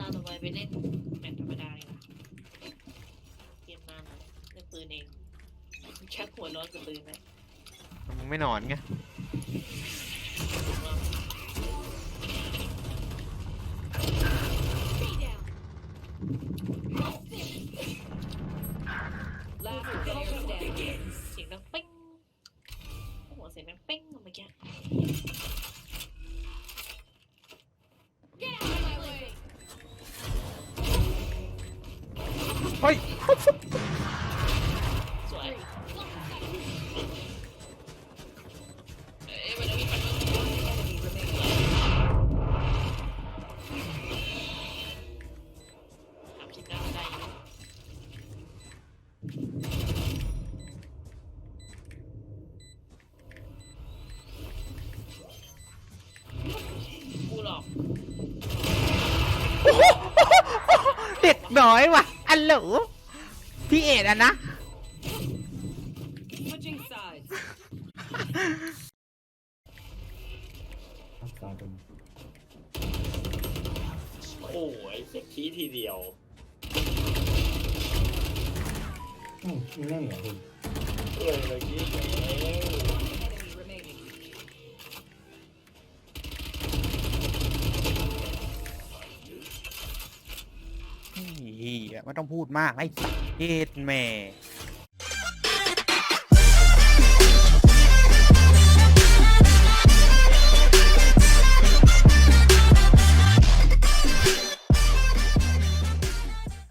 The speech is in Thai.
ตาต่อไปไปเล่นแมตช์ธรรมดาเลยนะเกมนานหน่อยเล่นปืนเองชักหัวร้อนกับปืนไหมึงไม่นอนไง Last เก้ยเด็กน้อยว่ะ อันหลูพี่เอ็ดอะนะ Switching sides. รักษาจนโอ้ยเช็คทีทีเดียวอืมมึงเล่นเหรอคุณเลยเลยคิดแล้ ฮียไม่ต้องพูดมากไอ้เอ็ดแม่